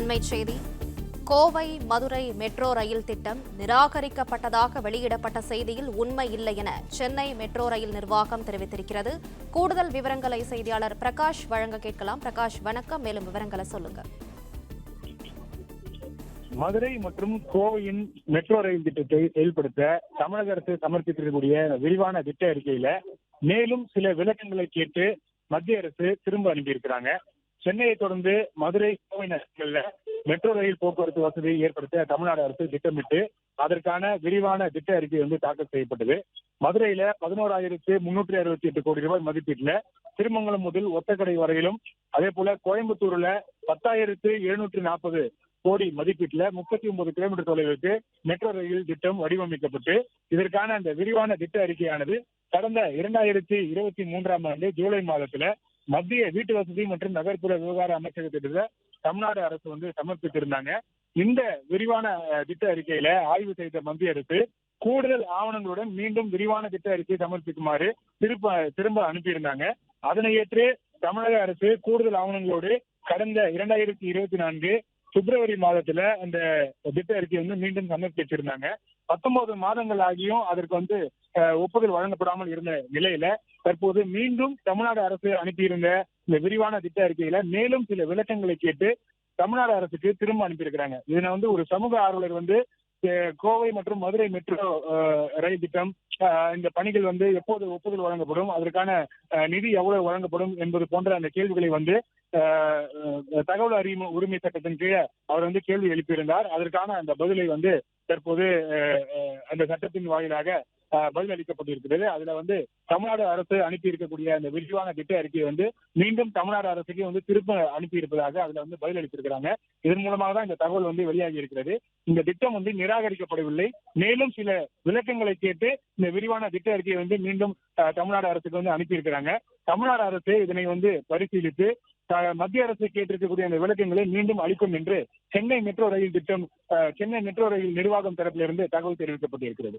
அண்மைச் செய்தி. Kovai Madurai metro rail திட்டம் நிராகரிக்கப்பட்டதாக வெளியிடப்பட்ட செய்தியில் உண்மை இல்லை என சென்னை மெட்ரோ ரயில் நிர்வாகம் தெரிவித்திருக்கிறது. கூடுதல் விவரங்களை செய்தியாளர் பிரகாஷ் வழங்க கேட்கலாம். பிரகாஷ் வணக்கம். மேலும் விவரங்களை சொல்லுங்க. மதுரை மற்றும் கோவையின் மெட்ரோ ரயில் திட்டத்தை செயல்படுத்த தமிழக அரசு சமர்ப்பித்திருக்கக்கூடிய விரிவான திட்ட அறிக்கையில மேலும் சில விளக்கங்களை கேட்டு மத்திய அரசு திரும்ப அனுப்பியிருக்கிறாங்க. சென்னையை தொடர்ந்து மதுரை கோவை நகரங்களில் மெட்ரோ ரயில் போக்குவரத்து வசதியை ஏற்படுத்த தமிழ்நாடு அரசு திட்டமிட்டு அதற்கான விரிவான திட்ட அறிக்கை வந்து தாக்கல் செய்யப்பட்டது. மதுரையில பதினோராயிரத்து முன்னூற்றி அறுபத்தி எட்டு கோடி ரூபாய் மதிப்பீட்டுல திருமங்கலம் முதல் ஒத்தக்கடை வரையிலும் அதே போல கோயம்புத்தூர்ல பத்தாயிரத்து எழுநூற்றி நாற்பது கோடி மதிப்பீட்டுல முப்பத்தி ஒன்பது கிலோமீட்டர் தொலைவிற்கு மெட்ரோ ரயில் திட்டம் வடிவமைக்கப்பட்டு இதற்கான அந்த விரிவான திட்ட அறிக்கையானது கடந்த இரண்டாயிரத்தி இருபத்தி மூன்றாம் ஆண்டு ஜூலை மாதத்துல மத்திய வீட்டு வசதி மற்றும் நகர்ப்புற விவகார அமைச்சகத்திட்ட தமிழ்நாடு அரசு வந்து சமர்ப்பித்திருந்தாங்க. இந்த விரிவான திட்ட அறிக்கையில ஆய்வு செய்த மத்திய அரசு கூடுதல் ஆவணங்களுடன் மீண்டும் விரிவான திட்ட அறிக்கை சமர்ப்பிக்குமாறு திரும்ப திரும்ப அனுப்பியிருந்தாங்க. அதனை ஏற்று தமிழக அரசு கூடுதல் ஆவணங்களோடு கடந்த இரண்டாயிரத்தி இருபத்தி நான்கு பிப்ரவரி மாதத்துல அந்த திட்ட அறிக்கை வந்து மீண்டும் சமர்ப்பிச்சிருந்தாங்க பத்தொன்பது மாதங்கள் ஆகியும் அதற்கு வந்து ஒப்புதல் வழங்கப்படாமல் இருந்த நிலையில தற்போது மீண்டும் தமிழ்நாடு அரசு அனுப்பியிருந்த இந்த விரிவான திட்ட அறிக்கையில மேலும் சில விளக்கங்களை கேட்டு தமிழ்நாடு அரசுக்கு திரும்ப அனுப்பியிருக்கிறாங்க. இதனை வந்து ஒரு சமூக ஆர்வலர் வந்து கோவை மற்றும் மதுரை மெட்ரோ ரயில் திட்டம் இந்த பணிகள் வந்து எப்போது ஒப்புதல் வழங்கப்படும்? அதற்கான நிதி எவ்வளவு வழங்கப்படும் என்பது போன்ற அந்த கேள்விகளை வந்து தகவல் அறியும் உரிமை சட்டத்தின் கீழே அவர் வந்து கேள்வி எழுப்பியிருந்தார். அதற்கான அந்த பதிலை வந்து தற்போது அந்த சட்டத்தின் வாயிலாக பதில் அளிக்கப்பட்டிருக்கிறது அதுல வந்து தமிழ்நாடு அரசு அனுப்பி இருக்கக்கூடிய அந்த விரிவான திட்ட அறிக்கையை வந்து மீண்டும் தமிழ்நாடு அரசுக்கு வந்து திரும்ப அனுப்பி இருப்பதாக அதுல வந்து பதில் அளித்திருக்கிறாங்க இதன் மூலமாக தான் இந்த தகவல் வந்து வெளியாகி இருக்கிறது. இந்த திட்டம் வந்து நிராகரிக்கப்படவில்லை. மேலும் சில விளக்கங்களை கேட்டு இந்த விரிவான திட்ட அறிக்கையை வந்து மீண்டும் தமிழ்நாடு அரசுக்கு வந்து அனுப்பி இருக்கிறாங்க தமிழ்நாடு அரசு இதனை வந்து பரிசீலித்து மத்திய அரசு கேட்டிருக்கக்கூடிய அந்த விளக்கங்களை மீண்டும் அளிக்கும் என்று சென்னை மெட்ரோ ரயில் திட்டம் அஹ், சென்னை மெட்ரோ ரயில் நிர்வாகம் தரப்பிலிருந்து தகவல் தெரிவிக்கப்பட்டிருக்கிறது.